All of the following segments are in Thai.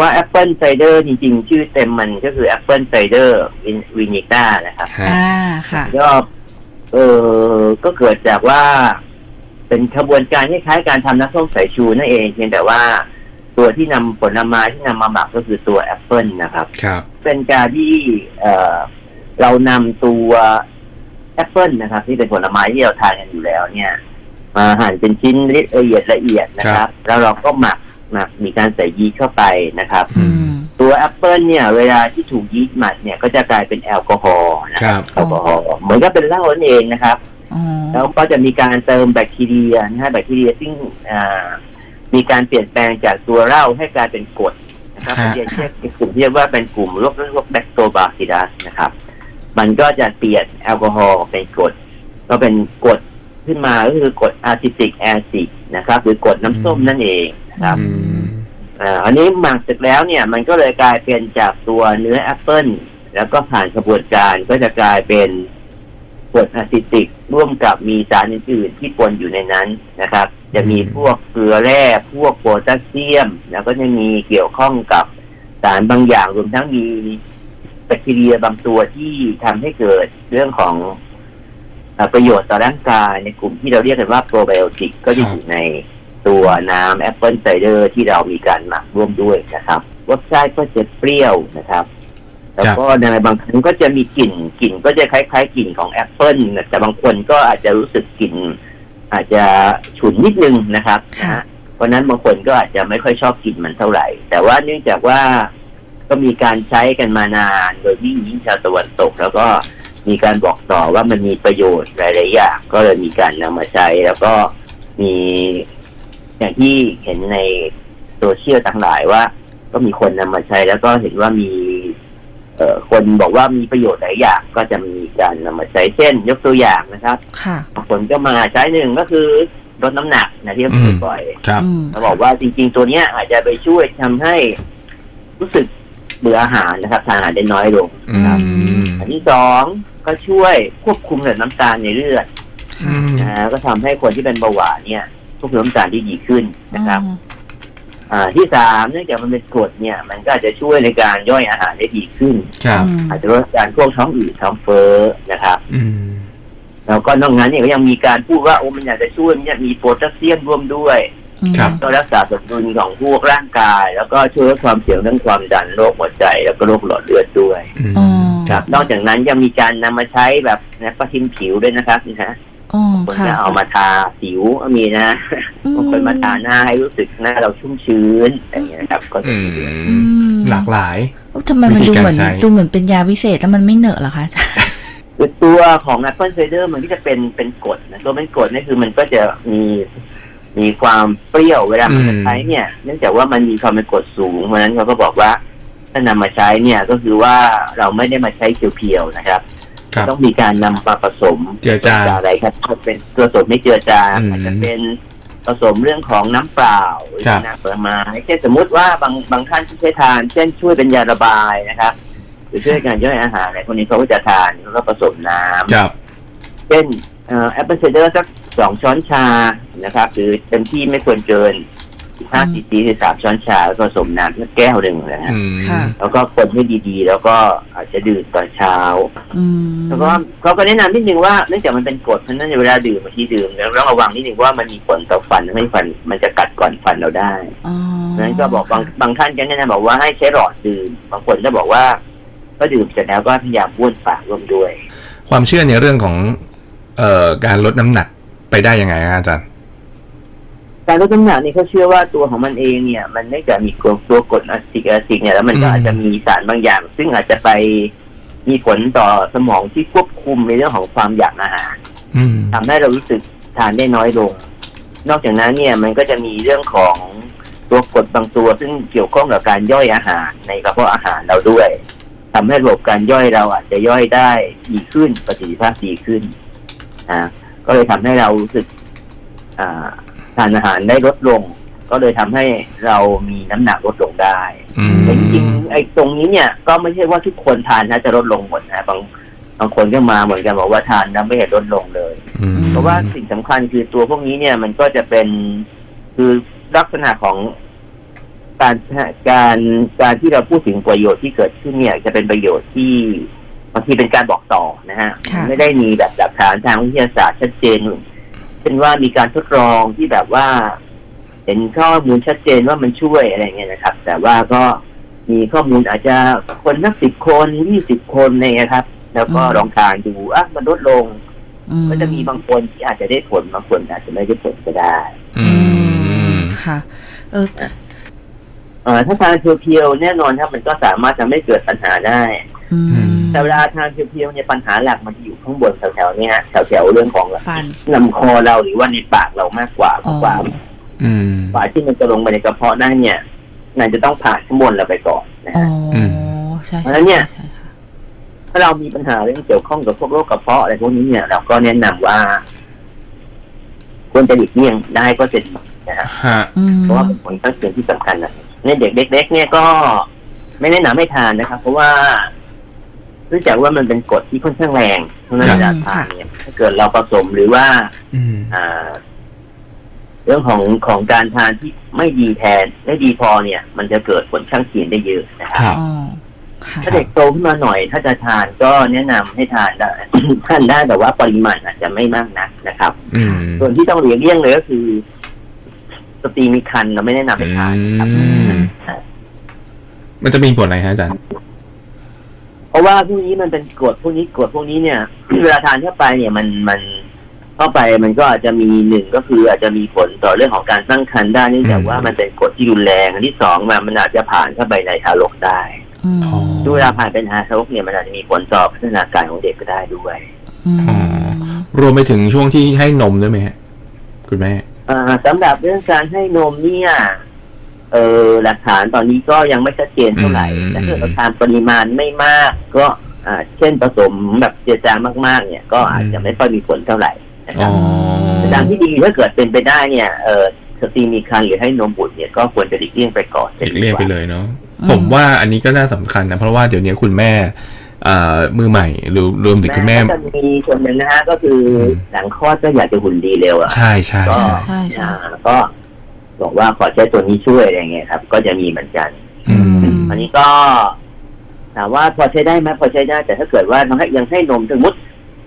ว่าแอปเปิลไซเดอร์จริงๆ ชื่อเต็มมันก็คือแอปเปิลไซเดอร์วินิก้านะครับฮะอ่าค่ะก็เออก็เกิดจากว่า เป็นขบวนการคล้ายๆการทำน้ำส้มสายชูนั่นเองเพียงแต่ว่าตัวที่นำผลไม้ที่นำมาหมักก็คือตัวแอปเปิลนะครับ ครับ เป็นการที่เอ่อเรานำตัวแอปเปิลนะครับ ที่เป็นผลไม้ที่เราทานกันอยู่แล้วเนี่ยมาหั่นเป็นชิ้นละเอียดละเอียดนะครับ แล้วเราก็หมัก หมักมีการใส่ยีสต์เข้าไปนะครับอืมตัวแอปเปิลเนี่ย เวลาที่ถูกยีสต์หมักเนี่ยก็จะกลายเป็นแอลกอฮอล์นะคครับรับแอลกอฮอล์เหมือนกับเป็นเหล้านั่นเองนะครับอ๋อแล้วก็จะมีการเติมแบคทีเรียนะฮะแบคทีเรียซึ่งอ่ามีการเปลี่ยนแปลงจากตัวเหล้าให้กลายเป็นกรดนะครับฮะเรียกเรียกกลุ่มที่เรียกว่าเป็นกลุ่มโรคโรคแบคโตบาซิลัสนะครับ มันก็จะเปลี่ยนแอลกอฮอล์เป็นกรดก็เป็นกรดขึ้นมาก็คือกรดอะซิติกแอซิดนะครับ หรือกรดน้ำส้มนั่นเองนะครับ อันนี้หมักเสร็จแล้วเนี่ย มันก็เลยกลายเป็นจากตัวเนื้อแอปเปิลแล้วก็ผ่านกระบวนการก็จะกลายเป็นกรดอะซิติกร่วมกับมีสารอื่นๆที่ปนอยู่ในนั้นนะครับ จะมีพวกเกลือแร่พวกโพแทสเซียม แล้วก็จะมีเกี่ยวข้องกับสารบางอย่างรวมทั้งมีแบคทีเรียบางตัวที่ทำให้เกิดเรื่องของประโยชน์ต่อร่างกายในกลุ่มที่เราเรียกกันว่าโปรไบโอติกก็จะอยู่ใน ตัวน้ำแอปเปิลไซเดอร์ที่เรามีการหมักร่วมด้วยนะครับรสชาติก็จะเปรี้ยวนะครับ แล้วก็ในบางครั้งก็จะมีกลิ่นกลิ่นก็จะคล้ายๆกลิ่นของแอปเปิลแต่บางคนก็อาจจะรู้สึกกลิ่นอาจจะฉุนนิดนึงนะครับนะค่ะฮะเพราะฉะนั้นบางคนก็อาจจะไม่ค่อยชอบกลิ่นมันเท่าไหร่ แต่ว่าเนื่องจากว่าก็มีการใช้กันมานาน โดยยิ่งยิ่งชาวตะวันตก แล้วก็มีการบอกต่อว่ามันมีประโยชน์หลายๆอย่างก็เลยมีการนำมาใช้ แล้วก็มี อย่างที่เห็นในโซเชียลทั้งหลายว่า ก็มีคนนำมาใช้แล้วก็เห็นว่ามีเอ่อคนบอกว่ามีประโยชน์หลายอย่างก็จะมีการนำมาใช้เช่น ยกตัวอย่างนะครับค่ะบางคนก็มาใช้หนึ่งก็คือลดน้ำหนักนะที่เราพูดบ่อยครับอืมเขาบอกว่าจริง ๆ ตัวเนี้ยอาจจะไปช่วยทำให้รู้สึกเบื่ออาหารนะครับทานอาหารได้น้อยลงอืนะครับมอันที่สองก็ช่วยควบคุมระดับน้ำตาลในเลือดอืมนะฮะก็ทำให้คนที่เป็นเบาหวานเนี่ย ควบคุมน้ำตาลที่ดีขึ้นนะครับ อ่าที่สามเนื่องจากมันเป็นกรดเนี่ย มันก็อาจจะช่วยในการย่อยอาหารได้ดีขึ้น ครับอืมอาจจะลดการพวกท้องอืดท้องเฟ้อนะครับ อืมแล้วก็นอกนั้นเนี่ยก็ยังมีการพูดว่าโอ้มันอยากจะช่วยมันจะมีโพแทสเซียมร่วมด้วยครับก็รักษาสมดุลของพวกร่างกาย แล้วก็ช่วยลดความเสี่ยงเรื่องความดันโรคหัวใจ แล้วก็โรคหลอดเลือดด้วยอืมอ๋อครับ นอกจากนั้นยังมีการนำมาใช้แบบนะประทินผิวด้วยนะครับนะฮะอ๋อ คนค่ะจะเอามาทาผิวก็มีนะบางคนมาทาหน้าให้รู้สึกหน้าเราชุ่มชื้นอะไรอย่างเงี้ยนะครับ ก็จะอืมีด้วยอืมมหลากหลายโอ้ทำไมมันวิธีดูการเหมือนใช้ดูเหมือนเป็นยาวิเศษแล้วมันไม่เหนอะเหรอคะอาจารย์คือตัวของ Apple Cider มันก็จะเป็นเป็นกรดนะตัวเป็นกรดนี่คือมันก็จะมีมีความเปรี้ยวเวลามันจะใช้เนี่ย เนื่องจากว่ามันมีความเป็นกรดสูงเพราะฉะนั้นเขาก็บอกว่าถ้านำมาใช้เนี่ยก็คือว่าเราไม่ได้มาใช้เพียวๆนะครับครับ ต้องมีการนำมาผสมเจือจางจากอะไรครับก็เป็นตัวผสมไม่เจือจางอืมอาจจะเป็นผสมเรื่องของน้ำเปล่าหรือครับน้ำผลไม้เช่นสมมุติว่าบางบางท่านที่ใช้ทาน เช่นช่วยเป็นยาระบายนะครับหรือช่วยการย่อยอาหารอะไรพวกนี้เขาก็จะทานแล้วก็ผสมน้ำครับเช่นแอปเปิลไซเดอร์สักสองช้อนชานะครับหรือเต็มที่ไม่ควรเกิน ห้าซีซีหรือสามช้อนชาแล้วก็ผสมน้ำสักแก้วหนึ่งนะฮะ อืมค่ะ แล้วก็คนให้ดีๆ แล้วก็อาจจะดื่มตอนเช้า อืมแล้วก็เขาก็แนะนำนิดนึงว่าเนื่องจากมันเป็นกรดเพราะฉะนั้นเวลาดื่มบางทีดื่มแล้วต้องระวังนิดนึงว่ามันมีผลต่อฟันทำให้ฟันมันจะกัดก่อนฟันเราได้อ๋อเพราะฉะนั้นก็บอกบางบางท่านก็แนะนำบอกว่าให้ใช้หลอดดื่มบางคนก็บอกว่า ก็ดื่มเสร็จแล้วก็พยายามบ้วนปากร่วมด้วย ความเชื่อในเรื่องของเอ่อการลดน้ำหนักไปได้ยังไงฮะอาจารย์ การลดน้ำหนักนี่เขาเชื่อว่าตัวของมันเองเนี่ย มันไม่จากมีตัวตัวกรดอะซิกอะซิกเนี่ยแล้วมันก็อืมอาจจะมีสารบางอย่าง ซึ่งอาจจะไปมีผลต่อสมองที่ควบคุมในเรื่องของความอยากอาหารอืมทำให้เรารู้สึกทานได้น้อยลง นอกจากนั้นเนี่ยมันก็จะมีเรื่องของตัวกรดบางตัว ซึ่งเกี่ยวข้องกับการย่อยอาหารในกระเพาะอาหารเราด้วยทำให้ระบบการย่อยเราอาจจะย่อยได้ดีขึ้นประสิทธิภาพดีขึ้นอ่าก็เลยทำให้เรารู้สึก อ่าทานอาหารได้ลดลง ก็เลยทำให้เรามีน้ำหนักลดลงได้อืมแต่จริงๆไอ้ตรงนี้เนี่ย ก็ไม่ใช่ว่าทุกคนทานนะจะลดลงหมดนะบางบางคนก็มาเหมือนกันบอกว่าทานแล้วไม่เห็นลดลงเลยอืมเพราะว่าสิ่งสำคัญคือตัวพวกนี้เนี่ยมันก็จะเป็นคือลักษณะของการการการที่เราพูดถึงประโยชน์ที่เกิดขึ้นเนี่ย จะเป็นประโยชน์ที่บางทีเป็นการบอกต่อนะฮะค่ะไม่ได้มีแบบหลักฐานทางวิทยาศาสตร์ชัดเจน เช่นว่ามีการทดลองที่แบบว่า เห็นข้อมูลชัดเจนว่ามันช่วยอะไรเงี้ยนะครับ แต่ว่าก็มีข้อมูลอาจจะคนนักสิบคนยี่สิบคนอะไรเนี่ยครับ แล้วก็ลองทานดูอะมันลดลงอืก็จะมีบางคนที่อาจจะได้ผลบางคนอาจจะไม่ได้ผลก็ได้ อือืมมค่ะ เออเอ่อถ้าทานเพียวๆแน่นอนครับมันก็สามารถทำให้เกิดปัญหาได้อืม แต่เวลาทานเพียวๆเนี่ยปัญหาหลักมันจะอยู่ข้างบนแถวๆเนี้ยแถวๆเรื่องของฟันลำคอเราหรือว่าในปากเรามากกว่าอ๋อกว่าอืมกว่าที่มันจะลงไปในกระเพาะได้เนี่ยมันจะต้องผ่านข้างบนเราไปก่อนนะอ๋อฮะอมใช่เพราะฉะใช่นั้นเนี่ยใช่ค่ะถ้าเรามีปัญหาเรื่องเกี่ยวข้องกับพวกโรคกระเพาะอะไรพวกนี้เนี่ยเราก็แนะนำว่าควรจะหลีกเลี่ยงได้ก็จะดีนะฮะฮะอืมเพราะว่าเป็นผลข้างเคียงที่สำคัญนะในเด็กเล็ก ๆ เนี่ยก็ไม่แนะนำให้ทานนะครับ เพราะว่า เนื่องจากว่ามันเป็นกรดที่ค่อนข้างแรงเพราะฉะนั้นครับเวลาทานเนี่ยถ้าเกิดเราผสมหรือว่าอืมอ่า เรื่องของของการทานที่ไม่ดีแทนไม่ดีพอเนี่ย มันจะเกิดผลข้างเคียงได้เยอะนะคครัรับบอ๋อค่ะถ้าเด็กโตขึ้นมาหน่อย ถ้าจะทานก็แนะนำให้ทานได้ทานได้แต่ว่าปริมาณอาจจะไม่มากนักนะครับอืมส่วนที่ต้องหลีกเลี่ยงเลยก็คือสตรีมีคันเราไม่แนะนำให้ทานครับอืมมันจะมีผลอะไรฮะอาจารย์ เพราะว่าพวกนี้มันเป็นกรดพวกนี้กรดพวกนี้เนี่ยเวลาทานเข้าไปเนี่ยมันมันเข้าไปมันก็อาจจะมีหนึ่งก็คืออาจจะมีผลต่อเรื่องของการตั้งครรภ์ได้เนื่องจากอืมว่ามันเป็นกรดที่รุนแรงอันที่สองมันมันอาจจะผ่านเข้าไปในทารกได้อืมอ๋อด้วยเวลาผ่านเป็นทารกเนี่ยมันอาจจะมีผลต่อพัฒนาการของเด็กก็ได้ด้วยอืมอ๋อรวมไปถึงช่วงที่ให้นมด้วยไหมฮะคุณแม่อ่าสำหรับเรื่องการให้นมเนี่ย เออหลักฐานตอนนี้ก็ยังไม่ชัดเจนเท่าไหร่อืม ถ้าเกิดเราทานปริมาณไม่มาก ก็อ่าเช่นผสมแบบเจือจางมากๆ เนี่ยก็อาจจะไม่ค่อยมีผลเท่าไหร่นะคอ๋รัอบ แต่ทางที่ดีถ้าเกิดเป็นไปได้เนี่ยเออสตรีมีครรภ์หรือให้นมบุตรเนี่ยก็ควรจะหลีกเลี่ยงไปก่อนหลีกเลี่ยงไปเลยเนาะอืม ผมว่าอันนี้ก็น่าสำคัญนะ เพราะว่าเดี๋ยวนี้คุณแม่อ่ามือใหม่หรือรวมถึงคุณแม่ ก็จะมีส่วนหนึ่งนะฮะก็คืออม หลังคลอดก็อยากจะหุ่นดีเร็วอะ ใช่ใช่ก็ใช่ใช่ใช่อ่าก็ บอกว่าขอใช้ตัวนี้ช่วยอะไรเงี้ยครับ ก็จะมีเหมือนกันอืมอันนี้ก็ถามว่าพอใช้ได้ไหมพอใช้ได้ แต่ถ้าเกิดว่ายังให้ยังให้นมสมมติ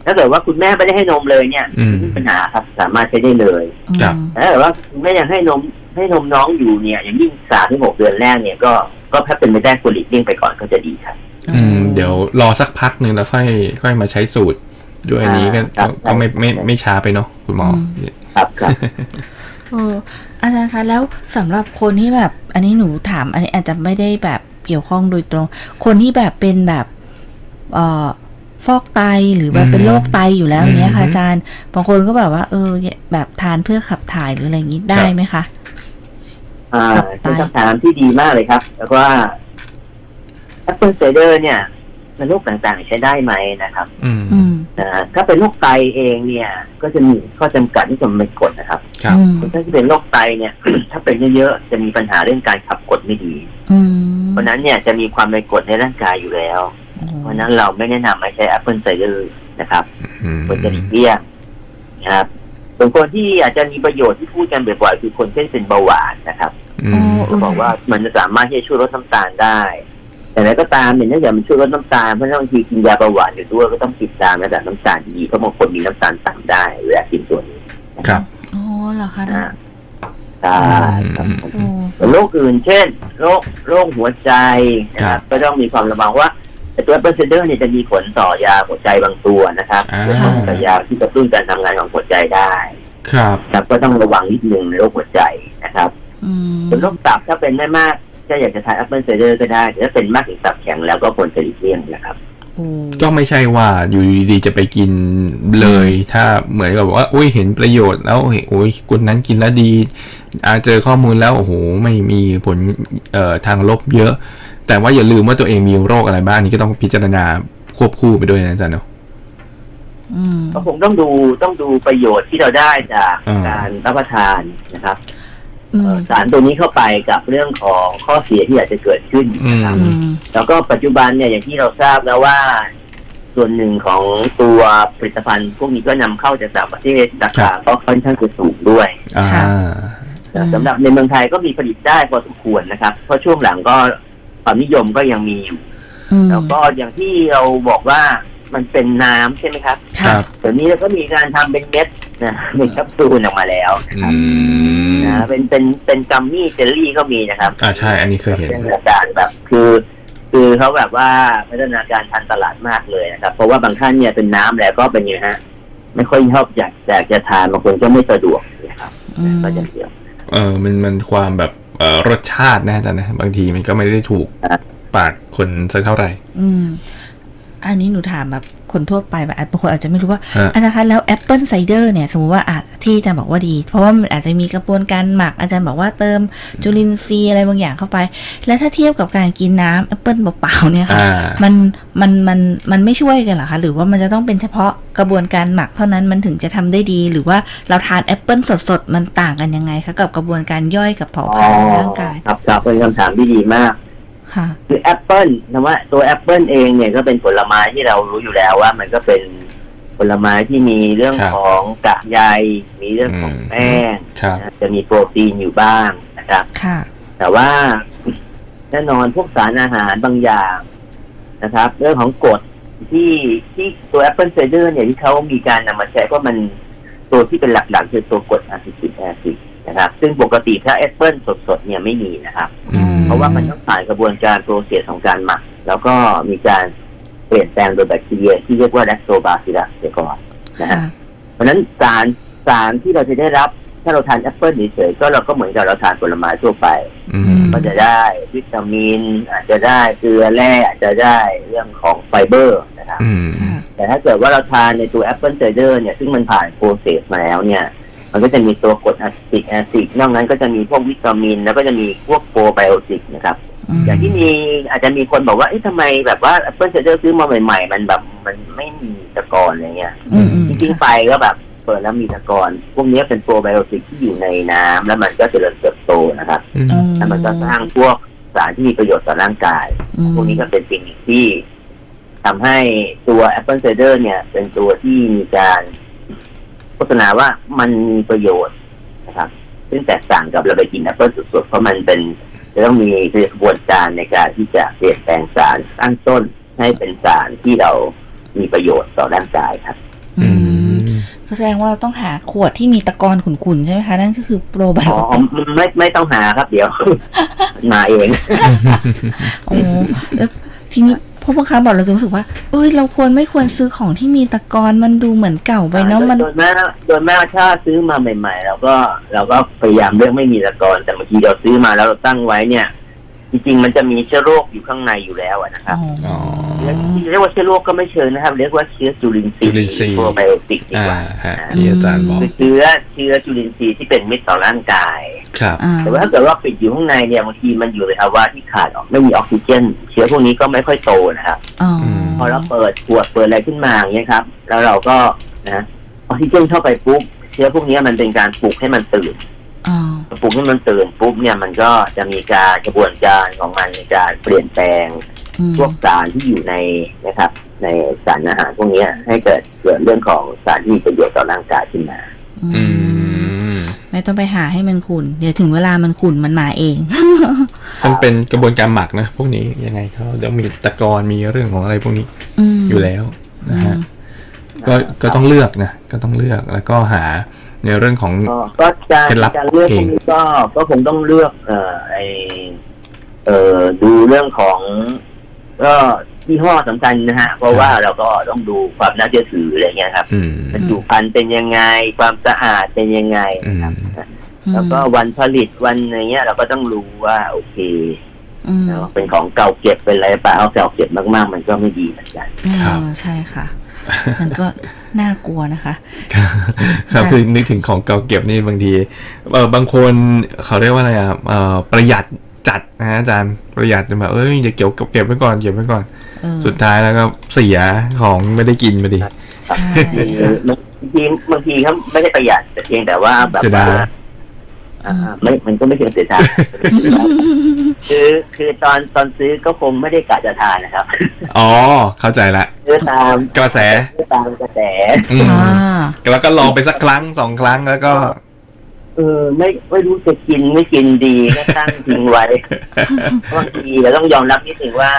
ถ้าเกิดว่าคุณแม่ไม่ได้ให้นมเลยเนี่ยอืมไม่มีปัญหาครับสามารถใช้ได้เลยครับแต่ถ้าเกิดว่าคุณแม่ยังให้นมให้นมน้องอยู่เนี่ย อย่างยิ่งสามถึงหกเดือนแรกเนี่ยก็ก็ถ้าเป็นไปได้ควรหลีกเลี่ยงไปก่อนก็จะดีครับอืมเดี๋ยวรอสักพักหนึ่งแล้วค่อย ค่อยมาใช้สูตร ด้วยอันนี้ก็ครับก็ไม่ไม่ไม่ช้าไปเนาะคุณหมออครับครับเอออาจารย์คะแล้วสำหรับคนที่แบบ อันนี้หนูถาม อันนี้อาจจะไม่ได้แบบเกี่ยวข้องโดยตรง คนที่แบบเป็นแบบเอ่อฟอกไตหรือแบบเป็นโรคไตอยู่แล้วอย่างเนี้ยค่ะอาจารย์บางคนก็แบบว่า เออ แบบทานเพื่อขับถ่ายหรืออะไรอย่างนี้ได้ไหมคะอ่าครับเป็นคำถามที่ดีมากเลยครับ แล้วก็แอปเปิลไซเดอร์เนี่ยในโรคต่างๆใช้ได้ไหมนะครับ อืมอืม นะฮะถ้าเป็นโรคไตเองเนี่ย ก็จะมีข้อจำกัดที่จะไม่กดนะครับครับอืมถ้าที่เป็นโรคไตเนี่ย ถ้าเป็นเยอะๆจะมีปัญหาเรื่องการขับกรดไม่ดีอืมเพราะฉะนั้นเนี่ยจะมีความเป็นกรดในร่างกายอยู่แล้ว เพราะฉะนั้นเราไม่แนะนำให้ใช้แอปเปิลไซเดอร์นะครับอืมควรจะหลีกเลี่ยงนะครับส่วนคนที่อาจจะมีประโยชน์ที่พูดกันบ่อยๆคือคนที่เป็นเบาหวานนะครับอือ๋อมเออบอกว่ามันจะสามารถที่จะช่วยลดน้ำตาลได้ แต่ไหนก็ตามเนี่ยเนื่องจากมันช่วยลดน้ำตาลเพราะฉะนั้นบางทีกินยาเบาหวานอยู่ด้วยก็ต้องติดตามระดับน้ำตาลดีเพราะบางคนมีน้ำตาลต่ำได้เวลากินตัวนี้ครับอ๋อเหรอคะนะใช่ครับอืมโอ้ส่วนโรคอื่นเช่นโรคโรคหัวใจนะครับก็ต้องมีความระวังว่าไอ้ตัวเปอร์เซนเดอร์เนี่ยจะมีผลต่อยาหัวใจบางตัวนะครับอ่าเรื่องของตัวยาที่กระตุ้นการทำงานของหัวใจได้ ครับ ครับก็ต้องระวังนิดนึงในโรคหัวใจนะครับอืมส่วนโรคตับถ้าเป็นไม่มาก ก็อยากจะทานแอปเปิลไซเดอร์ก็ได้แต่ถ้าเป็นมากถึงตับแข็งแล้วก็ควรจะหลีกเลี่ยงนะครับโอ้ก็ไม่ใช่ว่าอยู่ดีๆจะไปกินเลย ถ้าเหมือนกับว่า อุ้ยเห็นประโยชน์แล้วเฮ้ยโอ้ยคนนั้นกินแล้วดีอาเจอข้อมูลแล้วโอ้โหไม่มีผลเอ่อทางลบเยอะ แต่ว่าอย่าลืมว่าตัวเองมีโรคอะไรบ้างนี่ก็ต้องพิจารณาควบคู่ไปด้วยนะอาจารย์เนาะอืมก็คงต้องดูต้องดูประโยชน์ที่เราได้จากอ่าการรับประทานนะครับอืเอ่มอ สารตัวนี้เข้าไปกับเรื่องของข้อเสียที่อาจจะเกิดขึ้นนะครับอืมแล้วก็ปัจจุบันเนี่ยอย่างที่เราทราบแล้วว่า ส่วนหนึ่งของตัวผลิตภัณฑ์ พวกนี้ก็นำเข้าจากต่างประเทศราคาก็ค่อนข้างจะสูงด้วยอ่าค่ะอืมสำหรับในเมืองไทยก็มีผลิตได้พอสมควรนะครับ เพราะช่วงหลังก็ความนิยมก็ยังมีอยู่อืมแล้วก็อย่างที่เราบอกว่า มันเป็นน้ำใช่ไหมครับคค่ะรับ เดี๋ยวนี้เราก็มีการทำเป็นเม็ดนะเป็นแคปซูลออกมาแล้วนะครับอืมนะเป็นเป็นเป็นกัมมี่เจลลี่ก็มีนะครับอ่าใช่ อันนี้เคยเห็น เป็นอาการแบบคือ คือเขาแบบว่าพัฒนาการทันตลาดมากเลยนะครับ เพราะว่าบางท่านเนี่ยเป็นน้ำแล้วก็เป็นอย่างนี้ฮะ ไม่ค่อยชอบอยากอยากจะทานบางคนก็ไม่สะดวกนะครับอืม ก็จะเดียว เออมันมันความแบบเอ่อรสชาตินะอาจารย์นะ บางทีมันก็ไม่ได้ถูกครับปากคนสักเท่าไหร่ อืม อันนี้หนูถามแบบคนทั่วไปแบบบางคนอาจจะไม่รู้ว่าฮะอาจารย์คะแล้วแอปเปิลไซเดอร์เนี่ย สมมติว่าอาจที่อาจารย์บอกว่าดี เพราะว่ามันอาจจะมีกระบวนการหมักอาจารย์บอกว่าเติมจุลินทรีย์อะไรบางอย่างเข้าไป แล้วถ้าเทียบกับการกินน้ำแอปเปิลเปล่าๆเนี่ยค่ะอ่ามันมันมันมันไม่ช่วยกันเหรอคะหรือว่ามันจะต้องเป็นเฉพาะกระบวนการหมักเท่านั้นมันถึงจะทำได้ดี หรือว่าเราทานแอปเปิลสดๆมันต่างกันยังไงคะกับกระบวนการย่อยกับเผาผลาญในร่างกายครับครับเป็นคำถามที่ดีมาก ค่ะคือแอปเปิลนะว่าตัวแอปเปิลเองเนี่ยก็เป็นผลไม้ที่เรารู้อยู่แล้วว่ามันก็เป็นผลไม้ที่มีเรื่องครับของกากใยมีเรื่องของอืมแป้งครับนะจะมีโปรตีนอยู่บ้างนะครับค่ะแต่ว่าแน่นอนพวกสารอาหารบางอย่างนะครับ เรื่องของกรดที่ที่ตัว Apple Cider เนี่ยที่เขามีการนำมาใช้เพราะมันตัวที่เป็นหลักๆคือตัวกรดอะซิติกแอซิด นะครับ ซึ่งปกติถ้าแอปเปิลสดๆเนี่ยไม่มีนะครับอืมเพราะว่ามันต้องผ่านกระบวนการโปรเซสของการหมัก แล้วก็มีการเปลี่ยนแปลงโดยแบคทีเรียที่เรียกว่าแลคโตบาซิลัสเสียก่อนนะฮะค่ะเพราะฉะนั้นสารสารที่เราจะได้รับถ้าเราทานแอปเปิลเฉยๆก็เราก็เหมือนกับเราทานผลไม้ทั่วไปอือืมมก็จะได้วิตามิน อาจจะได้เกลือแร่อาจจะได้เรื่องของไฟเบอร์นะครับอืมค่ะแต่ถ้าเกิดว่าเราทานในตัวแอปเปิลไซเดอร์เนี่ยซึ่งมันผ่านโปรเซสมาแล้วเนี่ย มันก็จะมีตัวกรดอะซิติกแอซิดนอกนั้นก็จะมีพวกวิตามิน แล้วก็จะมีพวกโปรไบโอติกนะครับมอย่างที่มีอาจจะมีคนบอกว่าเอ๊ะทำไมแบบว่าแอปเปิลไซเดอร์ซื้อมาใหม่ ๆ มันแบบมันไม่มีตะกอนอะไรเงี้ยอืมอืมจริงๆไปก็แบบเปิดแล้วมีตะกอนพวกนี้เป็นโปรไบโอติกที่อยู่ในน้ำแล้วมันก็เจริญเติบโตนะครับอืมอืแล้วมันก็สร้างพวกสารที่มีประโยชน์ต่อร่างกายอืมพวกนี้ก็เป็นสิ่งหนึ่งที่ทำให้ตัว Apple Cider เนี่ย เป็นตัวที่มีการโฆ ษณาว่ามันมีประโยชน์นะครับ ซึ่งแตกต่างกับเราไปกินแอปเปิลสดๆเพราะมันเป็นจะต้องมีกระบวนการในการที่จะเปลี่ยนแปลงสารตั้งต้นให้เป็นสารที่เรามีประโยชน์ต่อร่างกายครับ อือืมมก็แสดงว่าต้องหาขวดที่มีตะกอนขุ่นๆใช่ไหมคะ นั่นก็คือโปรไบอ๋โออติกไม่ไม่ต้องหาครับเดี๋ยว มาเองโอ้แล้วทีนี้ พวกบางครั้งบอกเราจะรู้สึกว่าเอ้ยเราควรไม่ควรซื้อของที่มีตะกอนมันดูเหมือนเก่าไปเนาะมัน โดยแม้โดยแม้ถ้าซื้อมาใหม่ๆเราก็เราก็พยายามเลือกไม่มีตะกอนแต่บางทีเราซื้อมาแล้วเราตั้งไว้เนี่ย จริงๆมันจะมีเชื้อโรคอยู่ข้างในอยู่แล้วอะนะครับ อ๋อ เรียกว่าเชื้อโรคก็ไม่เชิงนะครับ เรียกว่าเชื้อจุลินทรีจุลินทรีย์ โปรไบโอติกดีอ่ากว่าฮะที่อาจารย์บอกคือเชื้อเชื้อจุลินทรีย์ที่เป็นมิตรต่อร่างกาย ครับ อ่าแต่ว่าถ้าเกิดว่าปิดอยู่ข้างในเนี่ยบางทีมันอยู่ในภาวะที่ขาดออกไม่มีออกซิเจน เชื้อพวกนี้ก็ไม่ค่อยโตนะครับ อ๋อมพอเราเปิดขวดเปิดอะไรขึ้นมาอย่างเงี้ยครับ แล้วเราก็นะออกซิเจนเข้าไปปุ๊บเชื้อพวกนี้มันเป็นการปลุกให้มันตื่น อ๋อปลุกให้มันตื่นปุ๊บเนี่ยมันก็จะมีการกระบวนการของมันในการเปลี่ยนแปลงอืม พวกสารที่อยู่ในนะครับ ในสารอาหารพวกเนี้ยให้เกิดเกิดเรื่องของสารที่มีประโยชน์ต่อร่างกายขึ้นมาอือืมมไม่ต้องไปหาให้มันขุ่นเดี๋ยวถึงเวลามันขุ่นมันมาเองมันเป็นกระบวนการหมักนะพวกนี้ยังไงเขาเดี๋ยวมีตะกอนมีเรื่องของอะไรพวกนี้อืมอยู่แล้วนะฮะอืมก็ก็ต้องเลือกนะก็ต้องเลือกแล้วก็หาในเรื่องของก็ก็การเคล็ดลับการเลือกเอพวงกนี้ก็ก็คงต้องเลือก เอ่อไอเอ่อดูเรื่องของ ก็ยี่ห้อสำคัญนะฮะ เพราะว่าเราก็ต้องดูความน่าเชื่อถืออะไรเงี้ยครับอืมบรรจุภัณฑ์เป็นยังไง ความสะอาดเป็นยังไงนะครับอืมแล้วก็วันผลิตวันอะไรเงี้ย เราก็ต้องรู้ว่า โอเคอืมเนอะเป็นของเก่าเก็บเป็นอะไรเปล่าเอาเก่าเก็บมากๆ มันก็ไม่ดีเหมือนกันครับเออใช่ค่ะ มันก็น่ากลัวนะคะ ครับคือนึกถึงของเก่าเก็บนี่บางทีเออบางคนเขาเรียกว่าอะไรอะเออประหยัด จัดนะฮะอาจารย์ประหยัดแบบเอ้ยอย่าเก็บเก็บไว้ก่อนเก็บไว้ก่อนเออสุดท้ายแล้วก็เสียของไม่ได้กินไปดิใช่บางทีบางทีเขาไม่ได้ประหยัดแต่เพียงแต่ว่าแบบเสียดายว่าอ่าไม่มันก็ไม่เชิงเสียดายคือคือตอนตอนซื้อก็คงไม่ได้กะจะทานนะครับ อ๋อ เข้าใจละซื้อตามกระแสซื้อตามกระแสอืมอ่าแล้วก็ลองไปสักครั้งสองครั้งแล้วก็ เออไม่ไม่รู้จะกินไม่กินดีก็ตั้งทิ้งไว้บางทีเราต้องยอมรับนิดนึงว่า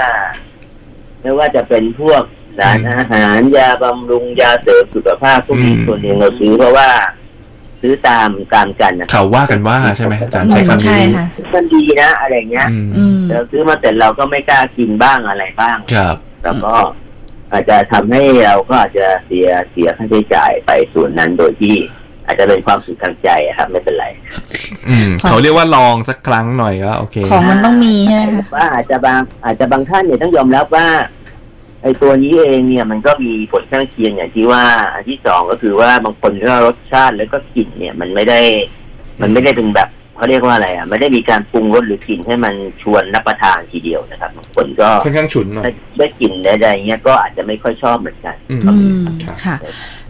ไม่ว่าจะเป็นพวกสารอาหารยาบำรุงยาเสริมสุขภาพพวกนี้อืมส่วนหนึ่งเราซื้อเพราะว่า ซื้อตามตามกันนะเขาว่ากันว่าใช่ไหมอาจารย์ใช้คำใช่นี้ค่ะมันดีนะอะไรเงี้ยอืมอืมเราซื้อมาแต่เราก็ไม่กล้ากินบ้างอะไรบ้างครับแล้วก็อาจจะทำให้เราก็อาจจะเสียเสียค่าใช้จ่ายไปส่วนนั้นโดยที่ อาจจะเป็นความสุขทางใจอะครับ ไม่เป็นไรอืมเขาเรียกว่าลองสักครั้งหน่อยก็โอเค ของมันต้องมีใช่ไหมคะว่าอาจจะบางอาจจะบางท่านเนี่ยต้องยอมรับว่า ไอ้ตัวนี้เองเนี่ยมันก็มีผลข้างเคียงอย่างที่ว่า อันที่สองก็คือว่าบางคนก็รสชาติแล้วก็กลิ่นเนี่ย มันไม่ได้ มันไม่ได้เป็นแบบ เขาเรียกว่าอะไรอะไม่ได้มีการปรุงรสหรือกลิ่นให้มันชวนรับประทานทีเดียวนะครับบางคนก็ค่อนข้างฉุนหน่อยได้ได้กลิ่นใดๆเงี้ยก็อาจจะไม่ค่อยชอบเหมือนกันอืมอืมครับค่ะ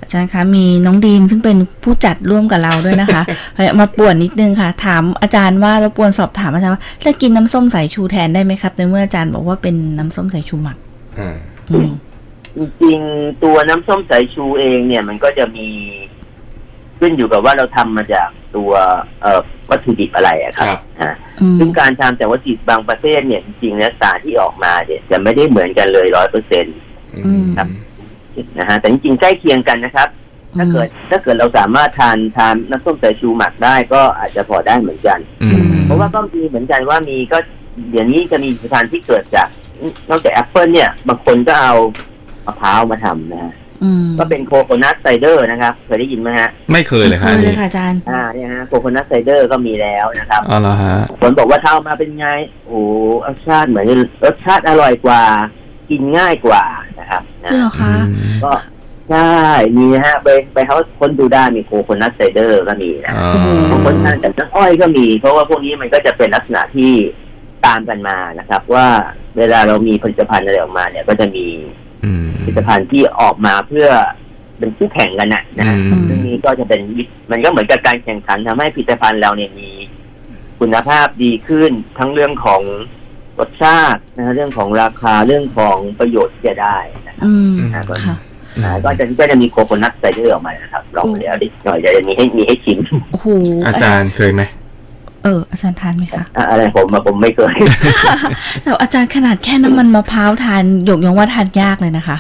อาจารย์คะมีน้องดีมซึ่งเป็นผู้จัดร่วมกับเราด้วยนะคะเฮ้ยมาป่วนนิดนึงค่ะ ถามอาจารย์ว่ารบกวนสอบถามอาจารย์ว่าจะกินน้ำส้มสายชูแทนได้ไหมครับในเมื่ออาจารย์บอกว่าเป็นน้ำส้มสายชูหมักอ่าอืมจริงๆตัวน้ำส้มสายชูเองเนี่ย มันก็จะมีขึ้นอยู่กับว่าเราทำมาจาก ตัวเอ่อวัตถุดิบอะไรอะครับอ่าอืมซึ่งการทำจากวัตถุดิบบางประเภทเนี่ยจริงๆแล้วสารที่ออกมาเนี่ยจะไม่ได้เหมือนกันเลยร้อยเปอร์เซ็นต์อืมครับนะฮะแต่จริงๆใกล้เคียงกันนะครับ ถ้าเกิดถ้าเกิดเราสามารถทานทานน้ำส้มสายชูหมักได้ก็อาจจะพอได้เหมือนกันอืมเพราะว่าก็มีเหมือนกันว่ามีก็เดี๋ยวนี้จะมีผลิตภัณฑ์ที่เกิดจากนอกจากแอปเปิลเนี่ย บางคนก็เอามะพร้าวมาทำนะฮะอืม ก็เป็นโคโคนัทไซเดอร์นะครับ เคยได้ยินไหมฮะ ไม่เคยเลยครับเคอัยนเลนี้ยค่ะอาจารย์ อ่าเนี่ยฮะโคโคนัทไซเดอร์ก็มีแล้วนะครับอ๋อเหรอฮะคนบอกว่าถ้าเอามาเป็นไง โอ้รสชาติเหมือนรสชาติอร่อยกว่า กินง่ายกว่านะครับนะเหรอคะอืมก็ใช่ มีนะฮะ ไปไปเขาคนดูได้มีโคโคนัทไซเดอร์ก็มีนะอ๋อบางคนทานแต่น้ำอ้อยก็มี เพราะว่าพวกนี้มันก็จะเป็นลักษณะที่ตามกันมานะครับ ว่าเวลาเรามีผลิตภัณฑ์อะไรออกมาเนี่ยก็จะมีอืม ผลิตภัณฑ์ที่ออกมาเพื่อเป็นคู่แข่งกันนะนะฮะอืมซึ่งนี้ก็จะเป็นวิมันก็เหมือนกับการแข่งขันทำให้ผลิตภัณฑ์เราเนี่ยมีคุณภาพดีขึ้นทั้งเรื่องของรสชาตินะฮะเรื่องของราคาเรื่องของประโยชน์ที่จะได้นะครับอืมอ่าก็ค่ะอ่าก็จะก็จะมีโคโคนัทไซเดอร์ออกมานะครับ ลองเดี๋ยวดิหน่อยจะมีให้มีให้ชิมโอ้โหอาจารย์เคยไหม เอออาจารย์ทานไหมคะอะอะไรผมอะผมไม่เคย แต่อาจารย์ขนาดแค่น้ำมันมะพร้าวทานหยกยังว่าทานยากเลยนะคะ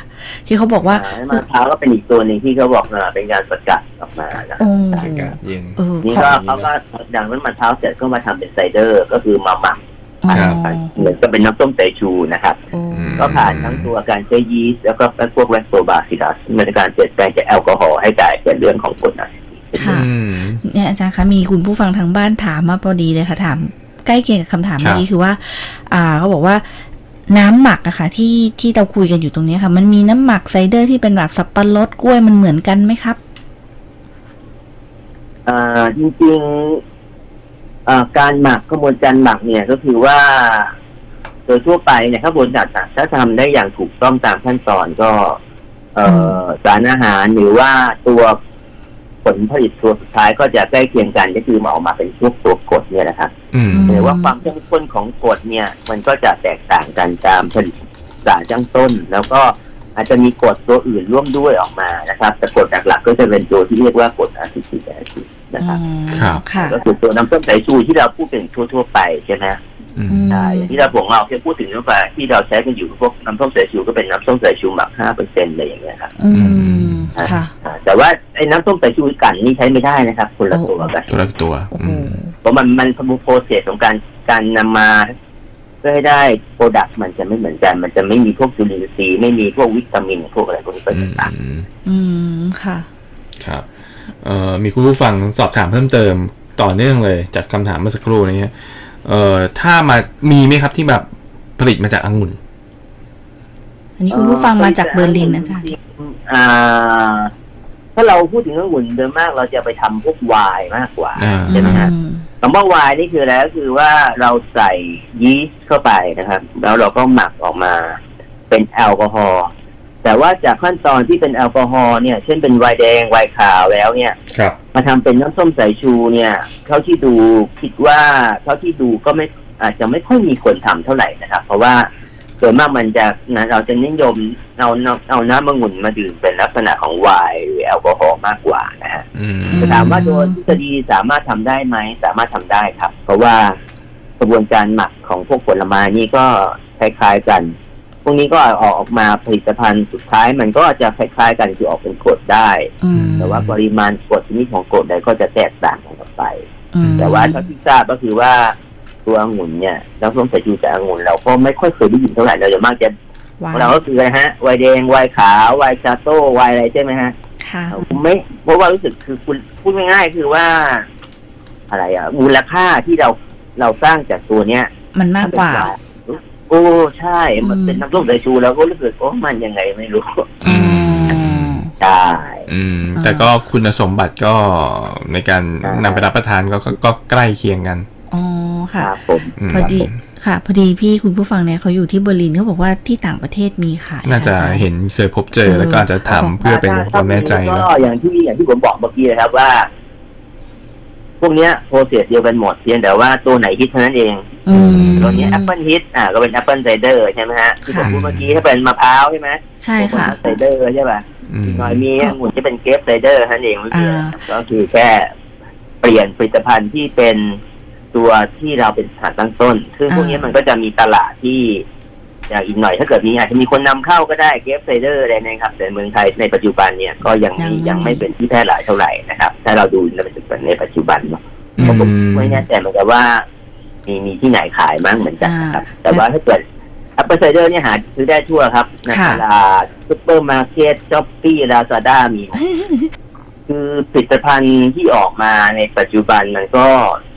ที่เขาบอกว่าอ่มะพร้าวก็เป็นอีกตัวหนึ่งที่เขาบอกว่าเป็นการสกัดออกมานะโอ้อากาศเย็นเออนี่ขอก็เขาก็ดังนั้นมะพร้าวเสร็จก็มาทำเป็นไซเดอร์ ก็คือมาหมักอ๋อครับเหมือนกับเป็นน้ำส้มสายชูนะครับโอ้อืมก็ผ่านทั้งตัวการใช้ยีสต์แล้วก็พวกแลคโตบาซิลัสในการเปลี่ยนแปลงจากแอลกอฮอล์ให้กลายเป็นเรื่องของกรดอะซิติก ค่ะอืมเนี่ยอาจารย์คะมีคุณผู้ฟังทางบ้านถามมาพอดีเลยค่ะถามใกล้เคียงกับคำถามครัเมื่บอกี้คือว่า อ่าเขาบอกว่าน้ำหมักอะค่ะ ที่ที่เราคุยกันอยู่ตรงนี้ค่ะ มันมีน้ำหมักไซเดอร์ที่เป็นแบบสับปะรดกล้วยมันเหมือนกันไหมครับอ่าจริงๆอ่าการหมักกระบวนการหมักเนี่ยก็คือว่า โดยทั่วไปเนี่ยกระบวนการถ้าทำได้อย่างถูกต้องตามขั้นตอนก็ เอ่อสารอาหารหรือว่าตัว ผลผลิตตัวสุดท้ายก็จะใกล้เคียงกันก็คือมาออกมาเป็นพวกตัวกรดเนี่ยนะครับอืมแต่ว่าความเข้มข้นของกรดเนี่ย มันก็จะแตกต่างกันตามผลิตสารจังต้น แล้วก็อาจจะมีกรดตัวอื่นร่วมด้วยออกมานะครับแต่กรดหลักๆก็จะเป็นตัวที่เรียกว่ากรดอะซิติกแอซิดนะครับอืมครับค่ะก็คือตัวน้ำส้มสายชูที่เราพูดถึงทั่ว ๆ ไปใช่ไหมอืมอืมใช่อย่างที่เราบอกเราแค่พูดถึงทั่วไปที่เราใช้กันอยู่พวกน้ำส้มสายชูก็เป็นน้ำส้มสายชูหมักห้าเปอร์เซ็นต์อะไรอย่างเงี้ยครับอืม ค่ะอ่าแต่ว่าไอ้น้ำส้มสายชูกันนี่ใช้ไม่ได้นะครับ คนละตัวกันตัวละตัวโอ้อืโหมเพราะมันมันโปรเซสของการการนำมาเพื่อให้ได้โปรดักต์มันจะไม่เหมือนกัน มันจะไม่มีพวกจุลินทรีย์ไม่มีพวกวิตามินพวกอะไรพวกนี้เป็นอืมต่างอืมอืมค่ะ ครับเอ่อมีคุณผู้ฟังสอบถามเพิ่มเติมต่อเนื่องเลย จากคำถามเมื่อสักครู่นี้เอ่อถ้ามามีไหมครับที่แบบผลิตมาจากองุ่นอันนี้คุณผู้ฟังมาจากเบอร์ลินนะอาจารย์ อ่า ถ้าเราพูดถึงองุ่นโดยมาก เราจะไปทำพวกไวน์มากกว่าอ่า ใช่ไหมฮะอืมคำว่าไวน์นี่คืออะไรก็คือว่าเราใส่ยีสต์เข้าไปนะครับ แล้วเราก็หมักออกมา เป็นแอลกอฮอล์แต่ว่าจากขั้นตอนที่เป็นแอลกอฮอล์เนี่ย เช่นเป็นไวน์แดงไวน์ขาวแล้วเนี่ย ครับ มาทำเป็นน้ำส้มสายชูเนี่ยเท่าที่ดูคิดว่าเท่าที่ดูก็ไม่อาจจะไม่ค่อยมีคนทำเท่าไหร่นะครับ เพราะว่า ส่วนมากมันจะนะเราจะนิยมเอาเอาเอาน้ำมะงุ่นมาดื่มเป็นลักษณะของไวน์หรือแอลกอฮอล์มากกว่านะฮะอืมแต่ถามว่าโดยทฤษฎีสามารถทำได้ไหมสามารถทำได้ครับ เพราะว่ากระบวนการหมักของพวกผลไม้นี่ก็คล้ายๆกันพวกนี้ก็ออกมาผลิตภัณฑ์สุดท้ายมันก็จะคล้ายๆกันคือออกเป็นกรดได้อืมแต่ว่าปริมาณกรดชนิดของกรดใดก็จะแตกต่างกันออกไปอืมแต่ว่าเท่าที่ทราบก็คือว่า ตัวองุ่นเนี่ยน้ำส้มสายชูจากองุ่นเราก็ไม่ค่อยเคยได้ยินเท่าไหร่เราจะมากจะว้าเราวก็คืออะไรฮะไวน์แดงไวน์ขาวไวน์ชาโต้ไวน์อะไรใช่ไหมฮะค่ะผมไม่เพราะว่ารู้สึกคือคุณพูดง่ายๆคือว่า อะไรอะ มูลค่าที่เราเราสร้างจากตัวเนี้ย มันมากกว่า โอ้ใช่ มันอืมเป็นน้ำส้มสายชูแล้วก็รู้สึกโอ้มันยังไงไม่รู้อืมใช่อืมอ่าแต่ก็คุณสมบัติก็ในการใช่นำไปรับประทานก็ก็ก็ใกล้เคียงกัน อ๋อคค่ะรับผม มพอดีครับผมค่ะ พอดีพี่คุณผู้ฟังเนี่ยเขาอยู่ที่เบอร์ลินเขาบอกว่าที่ต่างประเทศมีขายน่าจะอรย์เห็นเคยพบเจอเออแล้วก็อาจจะถามเพื่อเป็นความแน่ใจก็นะอย่างที่อย่างที่ผมบอกเมื่อกี้เลยครับว่า พวกเนี้ยโปรเซสเดียวกันหมดเพียงแต่ว่าตัวไหนฮิตเท่านั้นเองอืม ตัวนี้แอปเปิลฮิตอ่าก็เป็นแอปเปิลไซเดอร์ใช่ไหมฮะที่ผมค่ะ พูดเมื่อกี้ถ้าเป็นมะพร้าวใช่ไหมใช่ค่ะ ไซเดอร์ใช่ป่ะอืม หน่อยมีองุ่นที่เป็นเกรฟไซเดอร์นั่นเองไม่มีอะไรอ่า ก็คือแค่เปลี่ยนผลิตภัณฑ์ที่เป็น ตัวที่เราเป็นสถานตั้งต้น ซึ่งพวกนี้มันก็จะมีตลาดที่อย่างอีกหน่อยถ้าเกิดมีอาจจะมีคนนำเข้าก็ได้เกรฟไซเดอร์อะไรนะครับ แต่เมืองไทยในปัจจุบันเนี่ยก็ยังมียังยังไม่เป็นที่แพร่หลายเท่าไหร่นะครับ ถ้าเราดูในปัจจุบันในปัจจุบันเนาะอืผมมไม่แน่ใจเหมือนกันว่า มีมีที่ไหนขายมั้งเหมือนกันนะครับอ่าแต่ว่าถ้าเกิดแอปเปิลไซเดอร์เนี่ยหาซื้อได้ทั่วครับในค่ะตลาดซุปเปอร์มาร์เก็ตช้อปปี้ลาซาด้ามีหมด คือผลิตภัณฑ์ที่ออกมาในปัจจุบันมันก็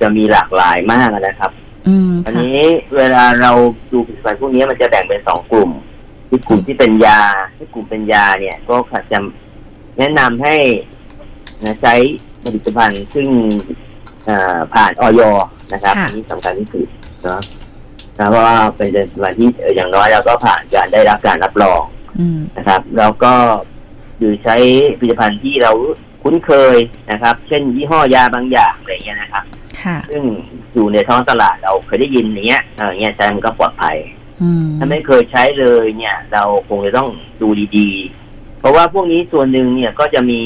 จะมีหลากหลายมากนะครับอืมอันค่ะนี้เวลาเราดูผลิตภัณฑ์พวกนี้มันจะแบ่งเป็นสองกลุ่มที่กลุ่มที่เป็นยาที่กลุ่มเป็นยาเนี่ย ก็จะแนะนำให้นะใช้ผลิตภัณฑ์ซึ่งอ่าผ่านออยนะครับค่ะ อันนี้สำคัญที่สุดเนาะนะเพราะว่าเป็นผลิตภัณฑ์ที่เอ่ออย่างน้อยเราก็ผ่านการได้รับการรับรอง อืม นะครับแล้วก็หรือใช้ผลิตภัณฑ์ที่เรา คุ้นเคยนะครับ เช่นยี่ห้อยาบางอย่างอะไรเงี้ยนะครับค่ะซึ่งอยู่ในท้องตลาดเราเคยได้ยินอย่างเงี้ยเอออย่างเงี้ยใช้มันก็ปลอดภัยอืมถ้าไม่เคยใช้เลยเนี่ย เราคงจะต้องดูดีๆ เพราะว่าพวกนี้ส่วนหนึ่งเนี่ยก็จะมี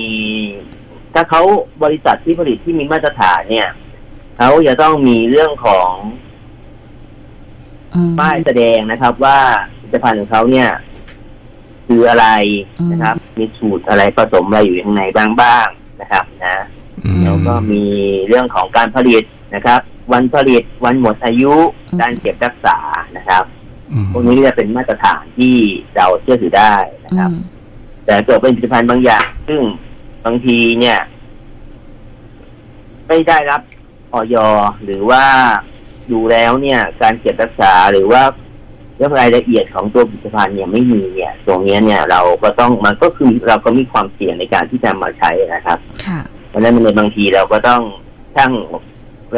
ถ้าเขาบริษัทที่ผลิตที่มีมาตรฐานเนี่ยเขาจะต้องมีเรื่องของอืมป้ายแสดงนะครับ ว่าผลิตภัณฑ์ของเขาเนี่ย คืออะไรนะครับ มีสูตรอะไรผสมอะไรอยู่ข้างในบ้างบ้างนะครับนะอืมแล้วก็มีเรื่องของการผลิตนะครับ วันผลิตวันหมดอายุอืมการเก็บรักษานะครับอืมพวกนี้จะเป็นมาตรฐานที่เราเชื่อถือได้นะอืครับมแต่เกิดเป็นผลิตภัณฑ์บางอย่าง ซึ่งบางทีเนี่ย ไม่ได้รับออยหรือว่าดูแล้วเนี่ย การเก็บรักษาหรือว่า เรื่องรายละเอียดของตัวผลิตภัณฑ์เนี่ยไม่มีเนี่ยตรงเนี้ยเนี่ยเราก็ต้องมันก็คือเราก็มีความเสี่ยงในการที่จะมาใช้นะครับค่ะเพราะฉะนั้นในบางทีเราก็ต้องชั่ง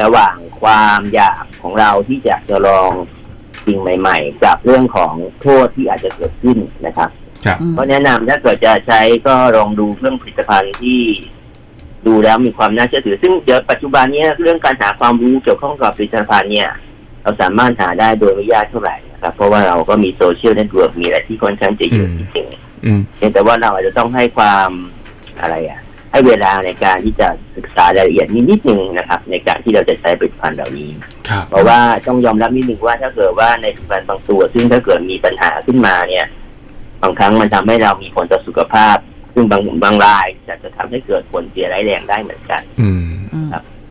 ระหว่างความอยากของเราที่อยากจะลองสิ่งใหม่ ๆ กับเรื่องของโทษที่อาจจะเกิดขึ้นนะครับครับอืมก็แนะนำถ้าเกิดจะใช้ก็ลองดูเรื่องผลิตภัณฑ์ที่ดูแล้วมีความน่าเชื่อถือ ซึ่งเดี๋ยวปัจจุบันเนี้ยเรื่องการหาความรู้เกี่ยวข้องกับผลิตภัณฑ์เนี่ย เราสามารถหาได้โดยไม่ยากเท่าไหร่นะครับ เพราะว่าเราก็มีโซเชียลเน็ตเวิร์กมีอะไรที่ค่อนข้างจะเยอะอืจมริงอืมๆเพียงแต่ว่าเราอาจจะต้องให้ความอะไรอะ ให้เวลาในการที่จะศึกษารายละเอียดนิดนิดนึงนะครับ ในการที่เราจะใช้ผลิตภัณฑ์เหล่านี้ครับเพราะว่าต้องยอมรับนิดนึงว่าถ้าเกิดว่าในผลิตภัณฑ์บางตัว ซึ่งถ้าเกิดมีปัญหาขึ้นมาเนี่ยบางครั้งมันทำให้เรามีผลต่อสุขภาพ ซึ่งบางบางรายจะจะทำให้เกิดผลเสียร้ายแรงได้เหมือนกันอืมอืมครับ